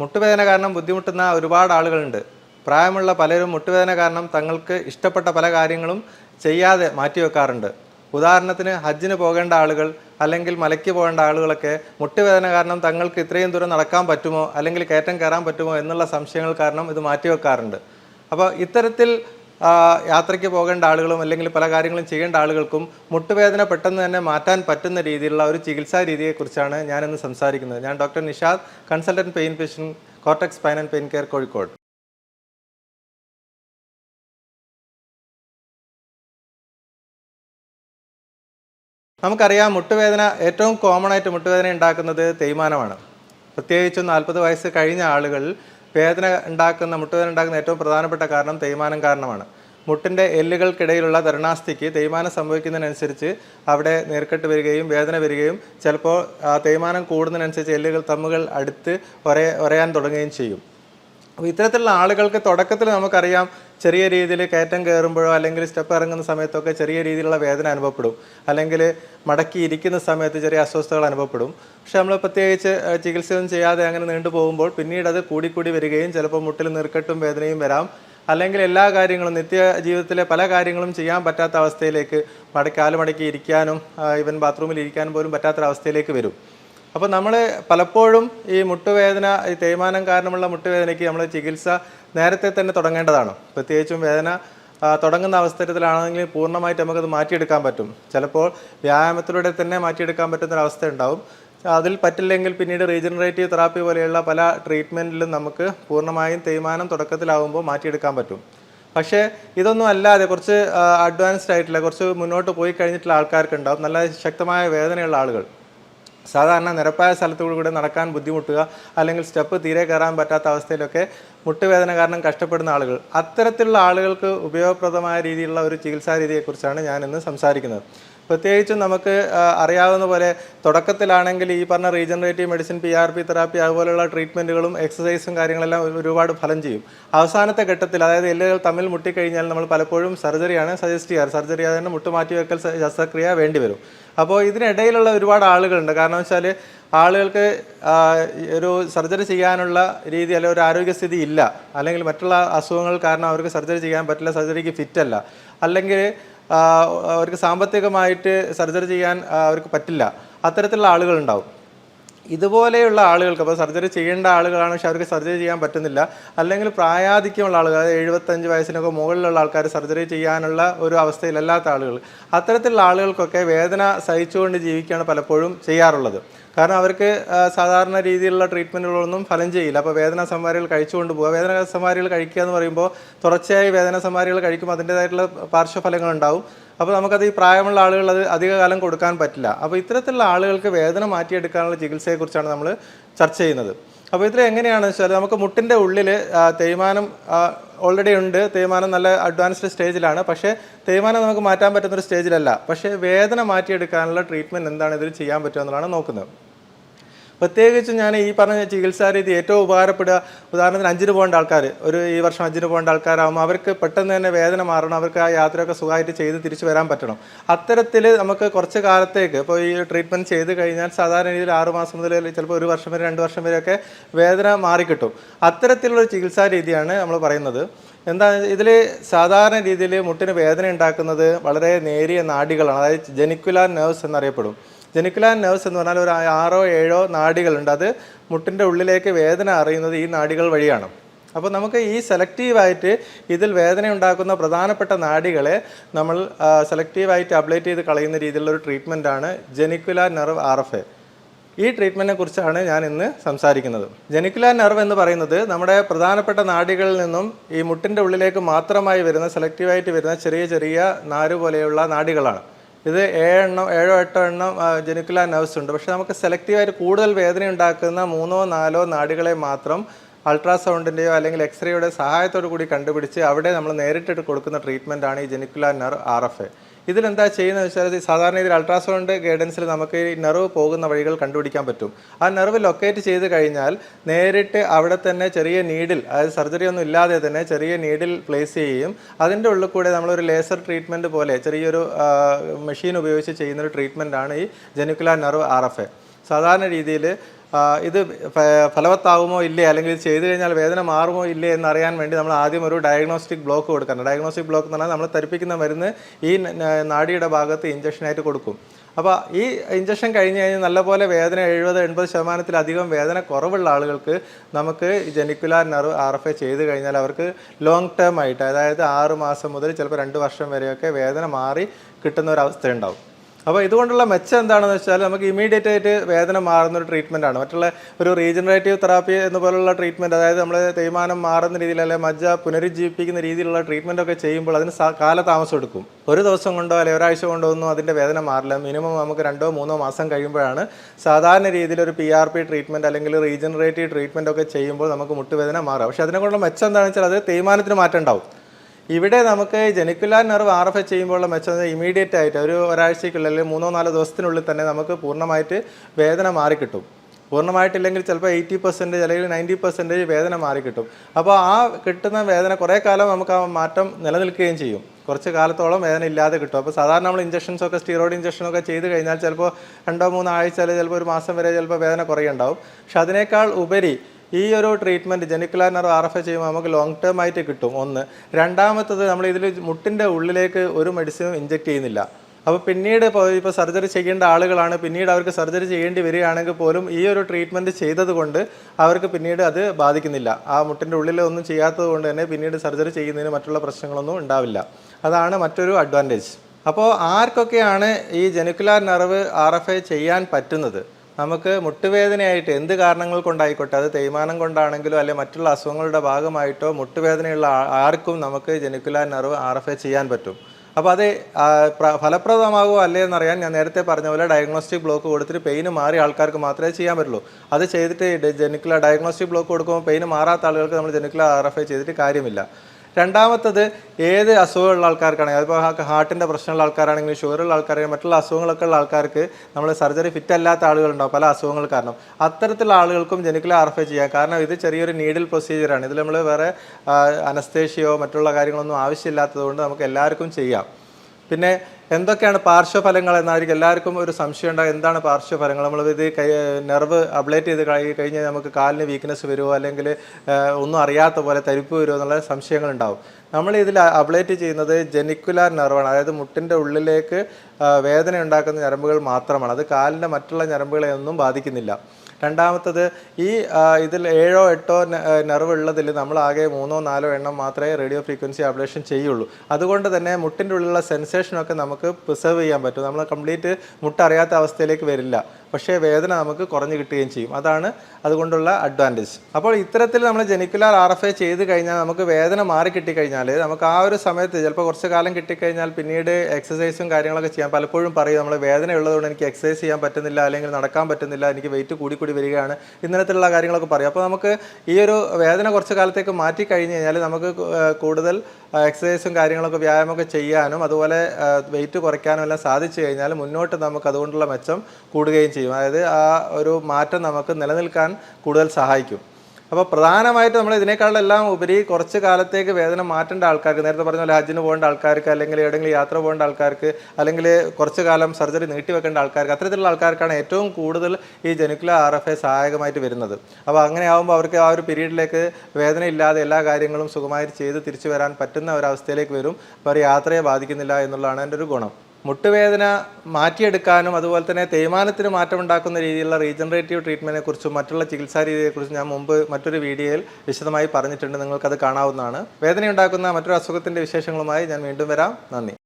മുട്ടുവേദന കാരണം ബുദ്ധിമുട്ടുന്ന ഒരുപാട് ആളുകളുണ്ട്. പ്രായമുള്ള പലരും മുട്ടുവേദന കാരണം തങ്ങൾക്ക് ഇഷ്ടപ്പെട്ട പല കാര്യങ്ങളും ചെയ്യാതെ മാറ്റിവെക്കാറുണ്ട്. ഉദാഹരണത്തിന് ഹജ്ജിന് പോകേണ്ട ആളുകൾ അല്ലെങ്കിൽ മലയ്ക്ക് പോകേണ്ട ആളുകളൊക്കെ മുട്ടുവേദന കാരണം തങ്ങൾക്ക് ഇത്രയും ദൂരം നടക്കാൻ പറ്റുമോ അല്ലെങ്കിൽ കയറ്റം കയറാൻ പറ്റുമോ എന്നുള്ള സംശയങ്ങൾ കാരണം ഇത് മാറ്റിവെക്കാറുണ്ട്. അപ്പോൾ ഇത്തരത്തിൽ യാത്രയ്ക്ക് പോകേണ്ട ആളുകളും അല്ലെങ്കിൽ പല കാര്യങ്ങളും ചെയ്യേണ്ട ആളുകൾക്കും മുട്ടുവേദന പെട്ടെന്ന് തന്നെ മാറ്റാൻ പറ്റുന്ന രീതിയിലുള്ള ഒരു ചികിത്സാ രീതിയെക്കുറിച്ചാണ് ഞാനിന്ന് സംസാരിക്കുന്നത്. ഞാൻ doctor Nishad consultant pain physician cortex pain and pain care Kozhikode. നമുക്കറിയാം മുട്ടുവേദന ഏറ്റവും കോമൺ ആയിട്ട് മുട്ടുവേദന ഉണ്ടാക്കുന്നത് തേയ്മാനമാണ്. പ്രത്യേകിച്ചും നാൽപ്പത് വയസ്സ് കഴിഞ്ഞ ആളുകൾ വേദന ഉണ്ടാക്കുന്ന മുട്ടുവേദന ഉണ്ടാക്കുന്ന ഏറ്റവും പ്രധാനപ്പെട്ട കാരണം തേയ്മാനം കാരണമാണ്. മുട്ടിന്റെ എല്ലുകൾക്കിടയിലുള്ള തരുണാസ്ഥിക്ക് തേയ്മാനം സംഭവിക്കുന്നതിനനുസരിച്ച് അവിടെ നീർക്കെട്ട് വരികയും വേദന വരികയും ചിലപ്പോൾ ആ തേയ്മാനം കൂടുന്നതിനനുസരിച്ച് എല്ലുകൾ തമ്മുകൾ അടുത്ത് ഒരേ ഒരയാൻ തുടങ്ങുകയും ചെയ്യും. അപ്പോൾ ഇത്തരത്തിലുള്ള ആളുകൾക്ക് തുടക്കത്തിൽ നമുക്കറിയാം ചെറിയ രീതിയിൽ കയറ്റം കയറുമ്പോഴോ അല്ലെങ്കിൽ സ്റ്റെപ്പ് ഇറങ്ങുന്ന സമയത്തൊക്കെ ചെറിയ രീതിയിലുള്ള വേദന അനുഭവപ്പെടും. അല്ലെങ്കിൽ മടക്കി ഇരിക്കുന്ന സമയത്ത് ചെറിയ അസ്വസ്ഥതകൾ അനുഭവപ്പെടും. പക്ഷെ നമ്മൾ പ്രത്യേകിച്ച് ചികിത്സയൊന്നും ചെയ്യാതെ അങ്ങനെ നീണ്ടു പോകുമ്പോൾ പിന്നീട് അത് കൂടിക്കൂടി വരികയും ചിലപ്പോൾ മുട്ടിൽ നീർക്കെട്ടും വേദനയും വരാം. അല്ലെങ്കിൽ എല്ലാ കാര്യങ്ങളും നിത്യ ജീവിതത്തിലെ പല കാര്യങ്ങളും ചെയ്യാൻ പറ്റാത്ത അവസ്ഥയിലേക്ക് മടക്കി കാലുമടക്കി ഇരിക്കാനും ഇവൻ ബാത്റൂമിൽ ഇരിക്കാനും പോലും പറ്റാത്തൊരവസ്ഥയിലേക്ക് വരും. അപ്പോൾ നമ്മൾ പലപ്പോഴും ഈ മുട്ടുവേദന ഈ തേയ്മാനം കാരണമുള്ള മുട്ടുവേദനയ്ക്ക് നമ്മൾ ചികിത്സ നേരത്തെ തന്നെ തുടങ്ങേണ്ടതാണ്. പ്രത്യേകിച്ചും വേദന തുടങ്ങുന്ന അവസരത്തിലാണെങ്കിൽ പൂർണമായിട്ട് നമുക്കത് മാറ്റിയെടുക്കാൻ പറ്റും. ചിലപ്പോൾ വ്യായാമത്തിലൂടെ തന്നെ മാറ്റിയെടുക്കാൻ പറ്റുന്ന അവസ്ഥ ഉണ്ടാവും. അതിൽ പറ്റില്ലെങ്കിൽ പിന്നീട് റീജനറേറ്റീവ് തെറാപ്പി പോലെയുള്ള പല ട്രീറ്റ്മെന്റിലും നമുക്ക് പൂർണമായും തേയ്മാനം തുടക്കത്തിലാവുമ്പോൾ മാറ്റിയെടുക്കാൻ പറ്റും. പക്ഷേ ഇതൊന്നും അല്ലാതെ കുറച്ച് അഡ്വാൻസ്ഡ് ആയിട്ടുള്ള കുറച്ച് മുന്നോട്ട് പോയി കഴിഞ്ഞിട്ടുള്ള ആൾക്കാർക്ക് ഉണ്ടാവും നല്ല ശക്തമായ വേദനയുള്ള ആളുകൾ. സാധാരണ നിരപ്പായ സ്ഥലത്തുകൂടെ കൂടെ നടക്കാൻ ബുദ്ധിമുട്ടുക അല്ലെങ്കിൽ സ്റ്റെപ്പ് തീരെ കയറാൻ പറ്റാത്ത അവസ്ഥയിലൊക്കെ മുട്ടുവേദന കാരണം കഷ്ടപ്പെടുന്ന ആളുകൾ. അത്തരത്തിലുള്ള ആളുകൾക്ക് ഉപയോഗപ്രദമായ രീതിയിലുള്ള ഒരു ചികിത്സാ രീതിയെക്കുറിച്ചാണ് ഞാൻ ഇന്ന് സംസാരിക്കുന്നത്. പ്രത്യേകിച്ചും നമുക്ക് അറിയാവുന്ന പോലെ തുടക്കത്തിലാണെങ്കിൽ ഈ പറഞ്ഞ regenerative medicine P R P therapy അതുപോലെയുള്ള ട്രീറ്റ്മെന്റുകളും എക്സസൈസും കാര്യങ്ങളെല്ലാം ഒരുപാട് ഫലം ചെയ്യും. അവസാനത്തെ ഘട്ടത്തിൽ അതായത് എല്ലുകൾ തമ്മിൽ മുട്ടിക്കഴിഞ്ഞാൽ നമ്മൾ പലപ്പോഴും സർജറിയാണ് സജസ്റ്റ് ചെയ്യാറ്. സർജറി അതായത് മുട്ട് മാറ്റിവെക്കൽ സ- ശസ്ത്രക്രിയ വേണ്ടി വരും. അപ്പോൾ ഇതിനിടയിലുള്ള ഒരുപാട് ആളുകളുണ്ട്. കാരണം വെച്ചാൽ ആളുകൾക്ക് ഒരു സർജറി ചെയ്യാനുള്ള രീതി അല്ലെങ്കിൽ ഒരു ആരോഗ്യസ്ഥിതി ഇല്ല. അല്ലെങ്കിൽ മറ്റുള്ള അസുഖങ്ങൾ കാരണം അവർക്ക് സർജറി ചെയ്യാൻ പറ്റില്ല സർജറിക്ക് ഫിറ്റല്ല. അല്ല അല്ലെങ്കിൽ അവർക്ക് സാമ്പത്തികമായിട്ട് സർജറി ചെയ്യാൻ അവർക്ക് പറ്റില്ല. അത്തരത്തിലുള്ള ആളുകളുണ്ടാവും. ഇതുപോലെയുള്ള ആളുകൾക്ക് അപ്പോൾ സർജറി ചെയ്യേണ്ട ആളുകളാണ് പക്ഷെ അവർക്ക് സർജറി ചെയ്യാൻ പറ്റുന്നില്ല. അല്ലെങ്കിൽ പ്രായാധിക്യമുള്ള ആളുകൾ അതായത് എഴുപത്തഞ്ച് വയസ്സിനൊക്കെ മുകളിലുള്ള ആൾക്കാർ സർജറി ചെയ്യാനുള്ള ഒരു അവസ്ഥയിലല്ലാത്ത ആളുകൾ അത്തരത്തിലുള്ള ആളുകൾക്കൊക്കെ വേദന സഹിച്ചുകൊണ്ട് ജീവിക്കുകയാണ് പലപ്പോഴും ചെയ്യാറുള്ളത്. കാരണം അവർക്ക് സാധാരണ രീതിയിലുള്ള ട്രീറ്റ്മെന്റുകളൊന്നും ഫലം ചെയ്യില്ല. അപ്പോൾ വേദന സംഹാരികൾ കഴിച്ചുകൊണ്ട് പോകുക വേദന സംഹാരികൾ കഴിക്കുക എന്ന് പറയുമ്പോൾ തുടർച്ചയായി വേദന സംഹാരികൾ കഴിക്കുമ്പോൾ അതിന്റേതായിട്ടുള്ള പാർശ്വഫലങ്ങൾ ഉണ്ടാവും അപ്പോൾ നമുക്കത് ഈ പ്രായമുള്ള ആളുകൾ അത് അധികകാലം കൊടുക്കാൻ പറ്റില്ല. അപ്പോൾ ഇത്തരത്തിലുള്ള ആളുകൾക്ക് വേദന മാറ്റിയെടുക്കാനുള്ള ചികിത്സയെക്കുറിച്ചാണ് നമ്മൾ ചർച്ച ചെയ്യുന്നത്. അപ്പോൾ ഇതിൽ എങ്ങനെയാണെന്ന് വെച്ചാൽ നമുക്ക് മുട്ടിന്റെ ഉള്ളിൽ തേയ്മാനം ഓൾറെഡി ഉണ്ട്. തേയ്മാനം നല്ല അഡ്വാൻസ്ഡ് സ്റ്റേജിലാണ് പക്ഷേ തേയ്മാനം നമുക്ക് മാറ്റാൻ പറ്റുന്ന ഒരു സ്റ്റേജിലല്ല പക്ഷേ വേദന മാറ്റിയെടുക്കാനുള്ള ട്രീറ്റ്മെന്റ് എന്താണ്? ഇതിൽ ചെയ്യാൻ പറ്റുക എന്നുള്ളതാണ് നോക്കുന്നത്. പ്രത്യേകിച്ച് ഞാൻ ഈ പറഞ്ഞ ചികിത്സാ രീതി ഏറ്റവും ഉപകാരപ്പെടുക. ഉദാഹരണത്തിന് അഞ്ചിന് പോകേണ്ട ആൾക്കാർ ഒരു ഈ വർഷം അഞ്ചിന് പോകേണ്ട ആൾക്കാരാകുമ്പോൾ അവർക്ക് പെട്ടെന്ന് തന്നെ വേദന മാറണം അവർക്ക് ആ യാത്രയൊക്കെ സുഖമായിട്ട് ചെയ്ത് തിരിച്ചു വരാൻ പറ്റണം. അത്തരത്തിൽ നമുക്ക് കുറച്ച് കാലത്തേക്ക് ഇപ്പോൾ ഈ ട്രീറ്റ്മെന്റ് ചെയ്ത് കഴിഞ്ഞാൽ സാധാരണ രീതിയിൽ ആറ് മാസം മുതൽ ചിലപ്പോൾ ഒരു വർഷം വരെ രണ്ട് വർഷം വരെയൊക്കെ വേദന മാറിക്കിട്ടും അത്തരത്തിലുള്ള ചികിത്സാ രീതിയാണ് നമ്മൾ പറയുന്നത്. എന്താ ഇതിൽ സാധാരണ രീതിയിൽ മുട്ടിന് വേദന ഉണ്ടാക്കുന്നത് വളരെ നേരിയ നാടികളാണ് അതായത് ജെനിക്കുലാർ നെർവ്സ് എന്നറിയപ്പെടും. ജെനിക്കുലാർ നെർവ്സ് എന്ന് പറഞ്ഞാൽ ഒരു ആറോ ഏഴോ നാടികളുണ്ട്. അത് മുട്ടിന്റെ ഉള്ളിലേക്ക് വേദന അറിയുന്നത് ഈ നാടികൾ വഴിയാണ്. അപ്പോൾ നമുക്ക് ഈ സെലക്റ്റീവായിട്ട് ഇതിൽ വേദന ഉണ്ടാക്കുന്ന പ്രധാനപ്പെട്ട നാടികളെ നമ്മൾ സെലക്റ്റീവായിട്ട് അപ്ലേറ്റ് ചെയ്ത് കളയുന്ന രീതിയിലുള്ള ഒരു ട്രീറ്റ്മെന്റാണ് genicular nerve R F A ഈ ട്രീറ്റ്മെന്റിനെ കുറിച്ചാണ് ഞാൻ ഇന്ന് സംസാരിക്കുന്നത്. ജെനിക്കുല നെർവ് എന്ന് പറയുന്നത് നമ്മുടെ പ്രധാനപ്പെട്ട നാടികളിൽ നിന്നും ഈ മുട്ടിന്റെ ഉള്ളിലേക്ക് മാത്രമായി വരുന്ന സെലക്റ്റീവായിട്ട് വരുന്ന ചെറിയ ചെറിയ നാര് പോലെയുള്ള നാഡികളാണ് ഇത് ഏഴെണ്ണം ഏഴോ എട്ടോ എണ്ണം ജെനിക്കുലാർ നെർവ്സ് ഉണ്ട്. പക്ഷേ നമുക്ക് സെലക്റ്റീവായിട്ട് കൂടുതൽ വേദന ഉണ്ടാക്കുന്ന മൂന്നോ നാലോ നാഡികളെ മാത്രം അൾട്രാസൗണ്ടിന്റെയോ അല്ലെങ്കിൽ എക്സ്റേയുടെ സഹായത്തോടു കൂടി കണ്ടുപിടിച്ച് അവിടെ നമ്മൾ നേരിട്ടിട്ട് കൊടുക്കുന്ന ട്രീറ്റ്മെന്റാണ് ഈ genicular nerve R F A ഇതിലെന്താ ചെയ്യുന്നത് വെച്ചാൽ സാധാരണ ഇതിൽ അൾട്രാസൗണ്ട് ഗൈഡൻസിൽ നമുക്ക് ഈ നെർവ് പോകുന്ന വഴികൾ കണ്ടുപിടിക്കാൻ പറ്റും. ആ നെർവ് ലൊക്കേറ്റ് ചെയ്ത് കഴിഞ്ഞാൽ നേരിട്ട് അവിടെ തന്നെ ചെറിയ നീഡിൽ അതായത് സർജറി ഒന്നും ഇല്ലാതെ തന്നെ ചെറിയ നീഡിൽ പ്ലേസ് ചെയ്യുകയും അതിന്റെ ഉള്ളിൽ കൂടെ നമ്മളൊരു ലേസർ ട്രീറ്റ്മെന്റ് പോലെ ചെറിയൊരു മെഷീൻ ഉപയോഗിച്ച് ചെയ്യുന്നൊരു ട്രീറ്റ്മെന്റാണ് ഈ genicular nerve R F A സാധാരണ രീതിയിൽ ഇത് ഫലവത്താവുമോ ഇല്ലേ? അല്ലെങ്കിൽ ഇത് ചെയ്തു കഴിഞ്ഞാൽ വേദന മാറുമോ ഇല്ലേ എന്നറിയാൻ വേണ്ടി നമ്മൾ ആദ്യം ഒരു ഡയഗ്നോസ്റ്റിക് ബ്ലോക്ക് കൊടുക്കണം. ഡയഗ്നോസ്റ്റിക് ബ്ലോക്ക് എന്ന് പറഞ്ഞാൽ നമ്മൾ തരിപ്പിക്കുന്ന മരുന്ന് ഈ നാടിയുടെ ഭാഗത്ത് ഇഞ്ചക്ഷനായിട്ട് കൊടുക്കും. അപ്പോൾ ഈ ഇഞ്ചക്ഷൻ കഴിഞ്ഞ് കഴിഞ്ഞാൽ നല്ലപോലെ വേദന എഴുപത് എൺപത് ശതമാനത്തിലധികം വേദന കുറവുള്ള ആളുകൾക്ക് നമുക്ക് genicular nerve R F A ചെയ്ത് കഴിഞ്ഞാൽ അവർക്ക് ലോങ് ടേം ആയിട്ട് അതായത് ആറ് മാസം മുതൽ ചിലപ്പോൾ രണ്ട് വർഷം വരെയൊക്കെ വേദന മാറി കിട്ടുന്ന ഒരു അവസ്ഥ ഉണ്ടാവും അപ്പോൾ ഇതുകൊണ്ടുള്ള മെച്ചം എന്താണെന്ന് വെച്ചാൽ നമുക്ക് ഇമീഡിയറ്റ് ആയിട്ട് വേദന മാറുന്ന ഒരു ട്രീറ്റ്മെന്റ് ആണ്. മറ്റുള്ള ഒരു റീജനറേറ്റീവ് തെറാപ്പി എന്ന് പോലുള്ള ട്രീറ്റ്മെന്റ് അതായത് നമ്മൾ തേയ്മാനം മാറുന്ന രീതിയിൽ അല്ലെങ്കിൽ മജ്ജ പുനരുജ്ജീവിപ്പിക്കുന്ന രീതിയിലുള്ള ട്രീറ്റ്മെന്റ് ഒക്കെ ചെയ്യുമ്പോൾ അതിന് കാലതാമസം എടുക്കും. ഒരു ദിവസം കൊണ്ടോ അല്ലെങ്കിൽ ഒരാഴ്ച കൊണ്ടോ ഒന്നും അതിന്റെ വേദന മാറില്ല. മിനിമം നമുക്ക് രണ്ടോ മൂന്നോ മാസം കഴിയുമ്പോഴാണ് സാധാരണ രീതിയിൽ ഒരു പി ആർ പി ട്രീറ്റ്മെന്റ് അല്ലെങ്കിൽ റീജനറേറ്റീവ് ട്രീറ്റ്മെന്റ് ഒക്കെ ചെയ്യുമ്പോൾ നമുക്ക് മുട്ടുവേദന മാറുക. പക്ഷേ അതിനെക്കൊണ്ടുള്ള മെച്ചം എന്താണെന്ന് വെച്ചാൽ അത് തേയ്മാനത്തിന് മാറ്റം ഉണ്ടാവും. ഇവിടെ നമുക്ക് genicular nerve R F A ചെയ്യുമ്പോഴുള്ള മെച്ചം ഇമീഡിയറ്റ് ആയിട്ട് ഒരു ഒരാഴ്ചയ്ക്കുള്ളിൽ അല്ലെങ്കിൽ മൂന്നോ നാലോ ദിവസത്തിനുള്ളിൽ തന്നെ നമുക്ക് പൂർണമായിട്ട് വേദന മാറിക്കിട്ടും പൂർണമായിട്ടില്ലെങ്കിൽ ചിലപ്പോൾ എയ്റ്റി പെർസെന്റേജ് അല്ലെങ്കിൽ നയന്റി പെർസെന്റേജ് വേദന മാറിക്കിട്ടും അപ്പോൾ ആ കിട്ടുന്ന വേദന കുറേ കാലം നമുക്ക് ആ മാറ്റം നിലനിൽക്കുകയും ചെയ്യും. കുറച്ച് കാലത്തോളം വേദന ഇല്ലാതെ കിട്ടും. അപ്പോൾ സാധാരണ നമ്മൾ ഇഞ്ചക്ഷൻസ് ഒക്കെ സ്റ്റീറോയിഡ് ഇഞ്ചക്ഷനൊക്കെ ചെയ്ത് കഴിഞ്ഞാൽ ചിലപ്പോൾ രണ്ടോ മൂന്നോ ആഴ്ച അല്ലെങ്കിൽ ചിലപ്പോൾ ഒരു മാസം വരെ ചിലപ്പോൾ വേദന കുറയുണ്ടാവും. പക്ഷെ അതിനേക്കാൾ ഉപരി ഈ ഒരു treatment genicular nerve R F A ചെയ്യുമ്പോൾ നമുക്ക് ലോങ് ടേം ആയിട്ട് കിട്ടും. ഒന്ന്. രണ്ടാമത്തത് നമ്മൾ ഇതിൽ മുട്ടിന്റെ ഉള്ളിലേക്ക് ഒരു മെഡിസിനും ഇഞ്ചെക്ട് ചെയ്യുന്നില്ല. അപ്പോൾ പിന്നീട് ഇപ്പോൾ ഇപ്പോൾ സർജറി ചെയ്യേണ്ട ആളുകളാണ്. പിന്നീട് അവർക്ക് സർജറി ചെയ്യേണ്ടി വരികയാണെങ്കിൽ പോലും ഈ ഒരു ട്രീറ്റ്മെന്റ് ചെയ്തത് കൊണ്ട് അവർക്ക് പിന്നീട് അത് ബാധിക്കുന്നില്ല. ആ മുട്ടിന്റെ ഉള്ളിൽ ഒന്നും ചെയ്യാത്തത് കൊണ്ട് തന്നെ പിന്നീട് സർജറി ചെയ്യുന്നതിന് മറ്റുള്ള പ്രശ്നങ്ങളൊന്നും ഉണ്ടാവില്ല. അതാണ് മറ്റൊരു അഡ്വാന്റേജ് അപ്പോൾ ആർക്കൊക്കെയാണ് ഈ ജെനിക്കുലാർ നെർവ് ആർ ചെയ്യാൻ പറ്റുന്നത്? നമുക്ക് മുട്ടുവേദനയായിട്ട് എന്ത് കാരണങ്ങൾ കൊണ്ടായിക്കോട്ടെ? അത് തേയ്മാനം കൊണ്ടാണെങ്കിലോ അല്ലെ മറ്റുള്ള അസുഖങ്ങളുടെ ഭാഗമായിട്ടോ മുട്ടുവേദനയുള്ള ആർക്കും നമുക്ക് genicular nerve R F A ചെയ്യാൻ പറ്റും. അപ്പോൾ അത് ഫലപ്രദമാകുമോ അല്ലേ എന്നറിയാൻ ഞാൻ നേരത്തെ പറഞ്ഞ പോലെ ഡയഗ്നോസ്റ്റിക് ബ്ലോക്ക് കൊടുത്തിട്ട് പെയിന് മാറി ആൾക്കാർക്ക് മാത്രമേ ചെയ്യാൻ പറ്റുള്ളൂ. അത് ചെയ്തിട്ട് ജെനിക്കുലർ ഡയഗ്നോസ്റ്റിക് ബ്ലോക്ക് കൊടുക്കുമ്പോൾ പെയിന് മാറാത്ത ആളുകൾക്ക് നമ്മൾ ജെനിക്കുലർ ആർ എഫ് ഐ ചെയ്തിട്ട് കാര്യമില്ല. രണ്ടാമത്തത് ഏത് അസുഖമുള്ള ആൾക്കാർക്കാണെങ്കിൽ അതിപ്പോൾ ഹാർട്ടിന്റെ പ്രശ്നമുള്ള ആൾക്കാരാണെങ്കിലും ഷുഗറുള്ള ആൾക്കാരാണെങ്കിൽ മറ്റുള്ള അസുഖങ്ങളൊക്കെ ഉള്ള ആൾക്കാർക്ക് നമ്മൾ സർജറി ഫിറ്റ് അല്ലാത്ത ആളുകളുണ്ടാവും പല അസുഖങ്ങൾ കാരണം. അത്തരത്തിലുള്ള ആളുകൾക്കും ജനിക്കൽ ആർ എഫ് ഐ ചെയ്യാം. കാരണം ഇത് ചെറിയൊരു നീഡിൽ പ്രൊസീജിയറാണ് ഇതിൽ നമ്മൾ വേറെ അനസ്തേഷ്യയോ മറ്റുള്ള കാര്യങ്ങളൊന്നും ആവശ്യമില്ലാത്തതുകൊണ്ട് നമുക്ക് എല്ലാവർക്കും ചെയ്യാം. പിന്നെ എന്തൊക്കെയാണ് പാർശ്വഫലങ്ങൾ എന്നായിരിക്കും? എല്ലാവർക്കും ഒരു സംശയം ഉണ്ടാകും എന്താണ് പാർശ്വഫലങ്ങൾ? നമ്മൾ ഇത് നെർവ് അബ്ലേറ്റ് ചെയ്ത് കഴി കഴിഞ്ഞാൽ നമുക്ക് കാലിന് വീക്ക്നെസ് വരുമോ അല്ലെങ്കിൽ ഒന്നും അറിയാത്ത പോലെ തരിപ്പ് വരുമോ എന്നുള്ള സംശയങ്ങൾ ഉണ്ടാവും. നമ്മൾ ഇതിൽ അബ്ലേറ്റ് ചെയ്യുന്നത് ജെനിക്കുലാർ നെർവാണ് അതായത് മുട്ടിന്റെ ഉള്ളിലേക്ക് വേദന ഉണ്ടാക്കുന്ന ഞരമ്പുകൾ മാത്രമാണ്. അത് കാലിന്റെ മറ്റുള്ള ഞരമ്പുകളെ ഒന്നും ബാധിക്കുന്നില്ല. രണ്ടാമത്തത് ഈ ഇതിൽ ഏഴോ എട്ടോ നെർവ് ഉള്ളതിൽ നമ്മൾ ആകെ മൂന്നോ നാലോ എണ്ണം മാത്രമേ റേഡിയോ ഫ്രീക്വൻസി അബ്ലേഷൻ ചെയ്യുള്ളൂ. അതുകൊണ്ട് തന്നെ മുട്ടിന്റെ ഉള്ളിലുള്ള സെൻസേഷനൊക്കെ നമുക്ക് പ്രിസർവ് ചെയ്യാൻ പറ്റും. നമ്മൾ കംപ്ലീറ്റ് മുട്ടറിയാത്ത അവസ്ഥയിലേക്ക് വരില്ല. പക്ഷേ വേദന നമുക്ക് കുറഞ്ഞു കിട്ടുകയും ചെയ്യും. അതാണ് അതുകൊണ്ടുള്ള അഡ്വാന്റേജ് അപ്പോൾ ഇത്തരത്തിൽ നമ്മൾ ജനിക്കുലാർ ആർ എഫ് എ ചെയ്ത് കഴിഞ്ഞാൽ നമുക്ക് വേദന മാറി കിട്ടിക്കഴിഞ്ഞാൽ നമുക്ക് ആ ഒരു സമയത്ത് ചിലപ്പോൾ കുറച്ച് കാലം കിട്ടിക്കഴിഞ്ഞാൽ പിന്നീട് എക്സസൈസും കാര്യങ്ങളൊക്കെ ചെയ്യാൻ പലപ്പോഴും പറയും നമ്മൾ വേദന ഉള്ളതുകൊണ്ട് എനിക്ക് എക്സസൈസ് ചെയ്യാൻ പറ്റുന്നില്ല അല്ലെങ്കിൽ നടക്കാൻ പറ്റുന്നില്ല എനിക്ക് വെയിറ്റ് കൂടി കൂടി വരികയാണ്. ഇത്തരത്തിലുള്ള കാര്യങ്ങളൊക്കെ പറയും. അപ്പോൾ നമുക്ക് ഈ ഒരു വേദന കുറച്ച് കാലത്തേക്ക് മാറ്റി കഴിഞ്ഞ് കഴിഞ്ഞാൽ നമുക്ക് കൂടുതൽ എക്സസൈസും കാര്യങ്ങളൊക്കെ വ്യായാമമൊക്കെ ചെയ്യാനും അതുപോലെ വെയിറ്റ് കുറയ്ക്കാനും എല്ലാം സാധിച്ചു കഴിഞ്ഞാൽ മുന്നോട്ട് നമുക്ക് അതുകൊണ്ടുള്ള മെച്ചം കൂടുകയും ചെയ്യും. അതായത് ആ ഒരു മാറ്റം നമുക്ക് നിലനിൽക്കാൻ കൂടുതൽ സഹായിക്കും. അപ്പോൾ പ്രധാനമായിട്ട് നമ്മൾ ഇതിനേക്കാളെല്ലാം ഉപരി കുറച്ച് കാലത്തേക്ക് വേദന മാറ്റേണ്ട ആൾക്കാർക്ക് നേരത്തെ പറഞ്ഞ പോലെ ഹജ്ജിന് പോകേണ്ട ആൾക്കാർക്ക് അല്ലെങ്കിൽ എവിടെയെങ്കിലും യാത്ര പോകേണ്ട ആൾക്കാർക്ക് അല്ലെങ്കിൽ കുറച്ച് കാലം സർജറി നീട്ടിവെക്കേണ്ട ആൾക്കാർക്ക് അത്തരത്തിലുള്ള ആൾക്കാർക്കാണ് ഏറ്റവും കൂടുതൽ ഈ ജനുക്കുല ആർ എഫ് എ സഹായകമായിട്ട് വരുന്നത്. അപ്പോൾ അങ്ങനെ ആകുമ്പോൾ അവർക്ക് ആ ഒരു പീരീഡിലേക്ക് വേദന ഇല്ലാതെ എല്ലാ കാര്യങ്ങളും സുഖമായിട്ട് ചെയ്ത് തിരിച്ചു വരാൻ പറ്റുന്ന ഒരവസ്ഥയിലേക്ക് വരും. അപ്പോൾ യാത്രയെ ബാധിക്കുന്നില്ല എന്നുള്ളതാണ് എന്റെ ഒരു ഗുണം. മുട്ടുവേദന മാറ്റിയെടുക്കാനും അതുപോലെ തന്നെ തേയ്മാനത്തിന് മാറ്റമുണ്ടാക്കുന്ന രീതിയിലുള്ള റീജനറേറ്റീവ് ട്രീറ്റ്മെന്റിനെ കുറിച്ചും മറ്റുള്ള ചികിത്സാ രീതിയെക്കുറിച്ചും ഞാൻ മുമ്പ് മറ്റൊരു വീഡിയോയിൽ വിശദമായി പറഞ്ഞിട്ടുണ്ട്. നിങ്ങൾക്കത് കാണാവുന്നതാണ്. വേദനയുണ്ടാക്കുന്ന മറ്റൊരു അസുഖത്തിന്റെ വിശേഷങ്ങളുമായി ഞാൻ വീണ്ടും വരാം. നന്ദി.